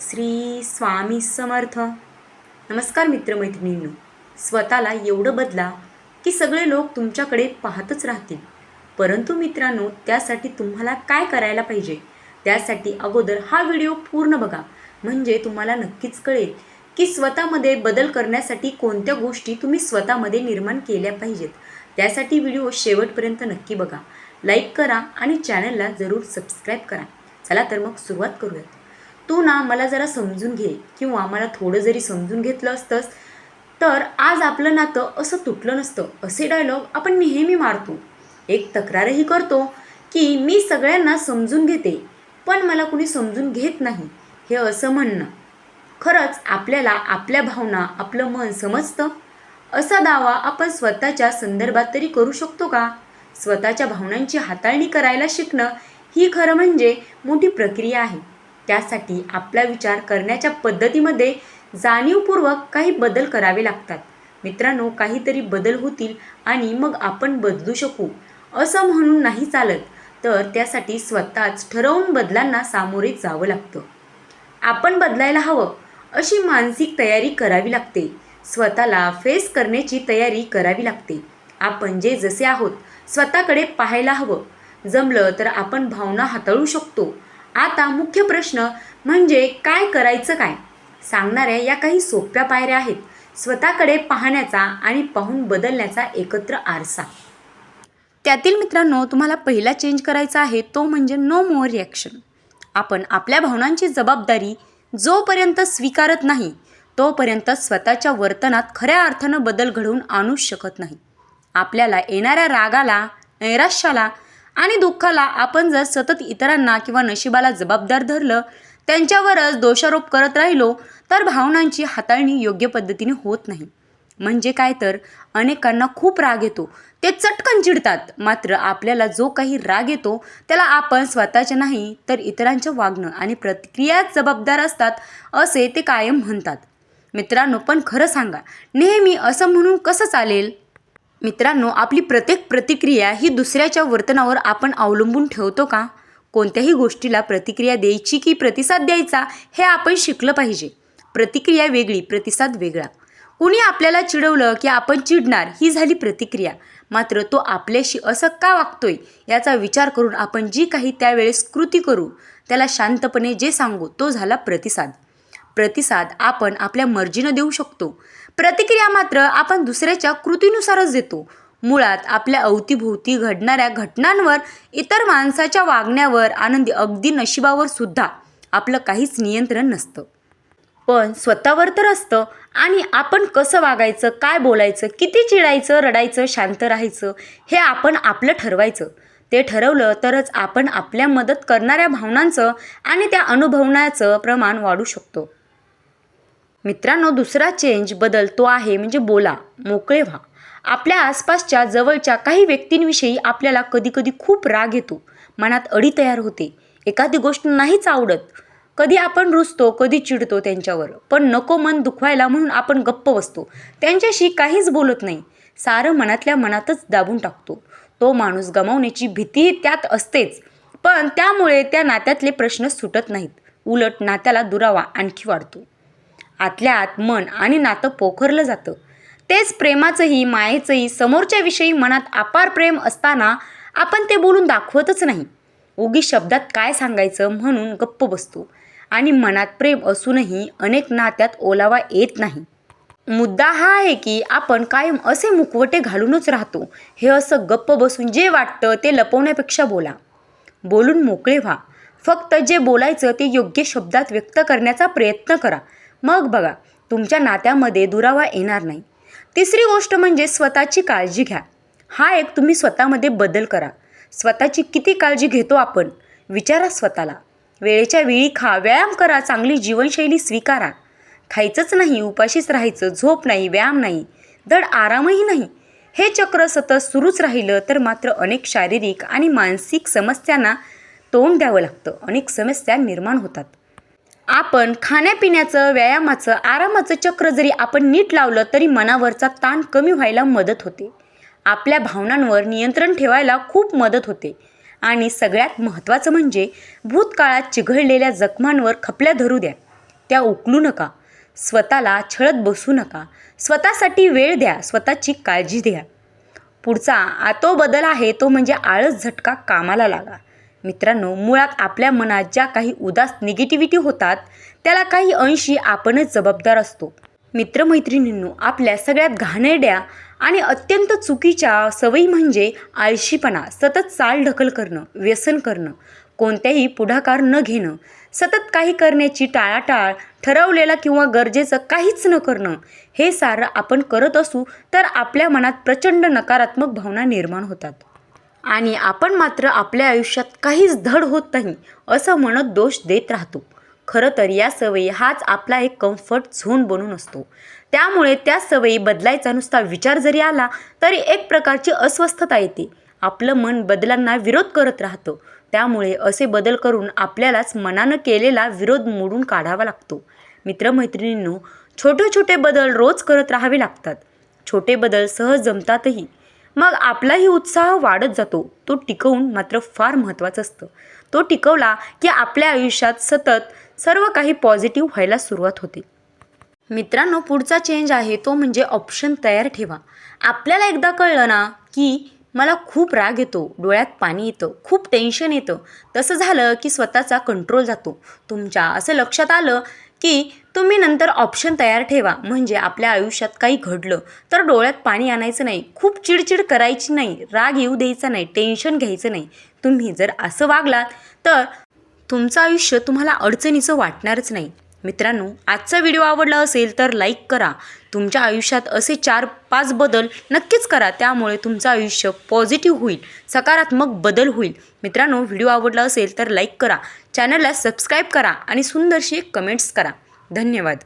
श्री स्वामी समर्थ. नमस्कार मित्रमैत्रिणींनो. स्वतःला एवढं बदला की सगळे लोक तुमच्याकडे पाहतच राहतील. परंतु मित्रांनो त्यासाठी तुम्हाला काय करायला पाहिजे? त्यासाठी अगोदर हा व्हिडिओ पूर्ण बघा. म्हणजे तुम्हाला नक्कीच कळेल की स्वतःमध्ये बदल करण्यासाठी कोणत्या गोष्टी तुम्ही स्वतःमध्ये निर्माण केल्या पाहिजेत. त्यासाठी व्हिडिओ शेवटपर्यंत नक्की बघा. लाईक करा आणि चॅनलला जरूर सबस्क्राईब करा. चला तर मग सुरुवात करूयात. तू ना मला जरा समजून घे किंवा मला थोडं जरी समजून घेतलं असतंस तर आज आपलं नातं असं तुटलं नसतं. असे डायलॉग आपण नेहमी मारतो. एक तक्रारही करतो की मी सगळ्यांना समजून घेते पण मला कुणी समजून घेत नाही. हे असं म्हणणं. खरंच आपल्याला आपल्या भावना आपलं मन समजतं. असा दावा आपण स्वतःच्या संदर्भात तरी करू शकतो का? स्वतःच्या भावनांची हाताळणी करायला शिकणं ही खरं म्हणजे मोठी प्रक्रिया आहे. त्यासाठी आपला विचार करण्याच्या पद्धतीमध्ये जाणीवपूर्वक काही बदल करावे लागतात. मित्रांनो काहीतरी बदल होतील आणि मग आपण बदलू शकू. असं म्हणून नाही चालत तर त्यासाठी स्वतःच ठरवून बदलांना सामोरे जावं लागतं. आपण बदलायला हवं अशी मानसिक तयारी करावी लागते. स्वतःला फेस करण्याची तयारी करावी लागते. आपण जे जसे आहोत स्वतःकडे पाहायला हवं. जमलं तर आपण भावना हाताळू शकतो. आता मुख्य प्रश्न म्हणजे काय करायचं काय? सांगणाऱ्या या काही सोप्या पायऱ्या आहेत. स्वतःकडे पाहण्याचा आणि पाहून बदलण्याचा एकत्र आरसा. त्यातील मित्रांनो तुम्हाला पहिला चेंज करायचा आहे तो म्हणजे नो मोअर रिॲक्शन आपण आपल्या भावनांची जबाबदारी जोपर्यंत स्वीकारत नाही तोपर्यंत स्वतःच्या वर्तनात खऱ्या अर्थानं बदल घडवून आणूच शकत नाही. आपल्याला येणाऱ्या रागाला नैराश्याला आणि दुःखाला आपण जर सतत इतरांना किंवा नशिबाला जबाबदार धरलं त्यांच्यावरच दोषारोप करत राहिलो तर भावनांची हाताळणी योग्य पद्धतीने होत नाही. म्हणजे काय तर? अनेकांना खूप राग येतो. ते चटकन चिडतात. मात्र आपल्याला जो काही राग येतो त्याला आपण स्वतःच्या नाही तर इतरांच्या वागणं आणि प्रतिक्रियाच जबाबदार असतात असे ते कायम म्हणतात. मित्रांनो पण खरं सांगा नेहमी असं म्हणून कसं चालेल? मित्रांनो आपली प्रत्येक प्रतिक्रिया ही दुसऱ्याच्या वर्तनावर आपण अवलंबून ठेवतो का? कोणत्याही गोष्टीला प्रतिक्रिया द्यायची की प्रतिसाद द्यायचा हे आपण शिकलं पाहिजे. प्रतिक्रिया वेगळी प्रतिसाद वेगळा. कुणी आपल्याला चिडवलं की आपण चिडणार ही झाली प्रतिक्रिया. मात्र तो आपल्याशी असं का वागतोय याचा विचार करून आपण जी काही त्यावेळेस कृती करू त्याला शांतपणे जे सांगू तो झाला प्रतिसाद. प्रतिसाद आपण आपल्या मर्जीनं देऊ शकतो. प्रतिक्रिया मात्र आपण दुसऱ्याच्या कृतीनुसारच देतो. मुळात आपल्या अवतीभोवती घडणाऱ्या घटनांवर इतर माणसाच्या वागण्यावर आनंदी अगदी नशिबावर सुद्धा आपलं काहीच नियंत्रण नसतं. पण स्वतःवर तर असतं. आणि आपण कसं वागायचं काय बोलायचं किती चिडायचं रडायचं शांत राहायचं हे आपण आपलं ठरवायचं. ते ठरवलं तरच आपण आपल्या मदत करणाऱ्या भावनांचं आणि त्या अनुभवण्याचं प्रमाण वाढू शकतो. मित्रांनो दुसरा चेंज बदल तो आहे म्हणजे बोला मोकळे व्हा. आपल्या आसपासच्या जवळच्या काही व्यक्तींविषयी आपल्याला कधीकधी खूप राग येतो. मनात अडी तयार होते. एखादी गोष्ट नाहीच आवडत. कधी आपण रुसतो कधी चिडतो त्यांच्यावर. पण नको मन दुखवायला म्हणून आपण गप्प बसतो. त्यांच्याशी काहीच बोलत नाही. सारं मनातल्या मनातच दाबून टाकतो. तो माणूस गमावण्याची भीती त्यात असतेच. पण त्यामुळे त्या नात्यातले प्रश्न सुटत नाहीत. उलट नात्याला दुरावा आणखी वाढतो. आतल्या आत मन आणि नातं पोखरलं जातं. तेच प्रेमाचंही मायेचंही समोरच्याविषयी मनात अपार प्रेम असताना आपण ते बोलून दाखवतच नाही. उगी शब्दात काय सांगायचं म्हणून गप्प बसतो. आणि मनात प्रेम असूनही अनेक नात्यात ओलावा येत नाही. मुद्दा हा आहे की आपण कायम असे मुखवटे घालूनच राहतो. हे असं गप्प बसून जे वाटतं ते लपवण्यापेक्षा बोला. बोलून मोकळे व्हा. फक्त जे बोलायचं ते योग्य शब्दात व्यक्त करण्याचा प्रयत्न करा. मग बघा तुमच्या नात्यामध्ये दुरावा येणार नाही. तिसरी गोष्ट म्हणजे स्वतःची काळजी घ्या. हा एक तुम्ही स्वतःमध्ये बदल करा. स्वतःची किती काळजी घेतो आपण विचारा स्वतःला. वेळेच्या वेळी खा व्यायाम करा चांगली जीवनशैली स्वीकारा. खायचंच नाही उपाशीच राहायचं झोप नाही व्यायाम नाही धड आरामही नाही. हे चक्र सतत सुरूच राहिलं तर मात्र अनेक शारीरिक आणि मानसिक समस्यांना तोंड द्यावं लागतं. अनेक समस्या निर्माण होतात. आपण खाण्यापिण्याचं व्यायामाचं आरामाचं चक्र जरी आपण नीट लावलं तरी मनावरचा ताण कमी व्हायला मदत होते. आपल्या भावनांवर नियंत्रण ठेवायला खूप मदत होते. आणि सगळ्यात महत्त्वाचं म्हणजे भूतकाळात चिघळलेल्या जखमांवर खपल्या धरू द्या. त्या उकलू नका. स्वतःला छळत बसू नका. स्वतःसाठी वेळ द्या. स्वतःची काळजी द्या पुढचा आतो बदल आहे तो म्हणजे आळस झटका कामाला लागा. मित्रांनो मुळात आपल्या मनात ज्या काही उदास निगेटिव्हिटी होतात त्याला काही अंशी आपणच जबाबदार असतो. मित्रमैत्रिणींनो आपल्या सगळ्यात घाणेरड्या आणि अत्यंत चुकीच्या सवयी म्हणजे आळशीपणा सतत चाल ढकल करणं व्यसन करणं कोणत्याही पुढाकार न घेणं सतत काही करण्याची टाळाटाळ ठरवलेलं किंवा गरजेचं काहीच न करणं हे सारं आपण करत असू तर आपल्या मनात प्रचंड नकारात्मक भावना निर्माण होतात. आणि आपण मात्र आपल्या आयुष्यात काहीच धड होत नाही असं म्हणत दोष देत राहतो. खरं तर या सवयी हाच आपला एक कम्फर्ट झोन बनून असतो. त्यामुळे त्या सवयी बदलायचा नुसता विचार जरी आला तरी एक प्रकारची अस्वस्थता येते. आपलं मन बदलांना विरोध करत राहतं. त्यामुळे असे बदल करून आपल्यालाच मनानं केलेला विरोध मोडून काढावा लागतो. मित्रमैत्रिणींनो छोटे छोटे बदल रोज करत राहावे लागतात. छोटे बदल सहज जमतातही. मग आपलाही उत्साह वाढत जातो. तो टिकवून मात्र फार महत्त्वाचं असतं. तो टिकवला की आपल्या आयुष्यात सतत सर्व काही पॉझिटिव्ह व्हायला सुरुवात होते. मित्रांनो पुढचा चेंज आहे तो म्हणजे ऑप्शन तयार ठेवा. आपल्याला एकदा कळलं ना की मला खूप राग येतो डोळ्यात पाणी येतं खूप टेन्शन येतं. तसं झालं की स्वतःचा कंट्रोल जातो. तुमच्या असं लक्षात आलं की तुम्ही नंतर ऑप्शन तयार ठेवा. म्हणजे आपल्या आयुष्यात काही घडलं तर डोळ्यात पाणी आणायचं नाही. खूप चिडचिड करायची नाही. राग येऊ द्यायचा नाही. टेन्शन घ्यायचं नाही. तुम्ही जर असं वागलात तर तुमचं आयुष्य तुम्हाला अडचणीचं वाटणारच नाही. मित्रांनो आजचा व्हिडिओ आवडला असेल तर लाईक करा. तुमच्या आयुष्यात असे चार पाच बदल नक्कीच करा. त्यामुळे तुमचं आयुष्य पॉझिटिव्ह होईल. सकारात्मक बदल होईल. मित्रांनो व्हिडिओ आवडला असेल तर लाईक करा. चॅनलला सबस्क्राईब करा आणि सुंदरशी कमेंट्स करा. धन्यवाद.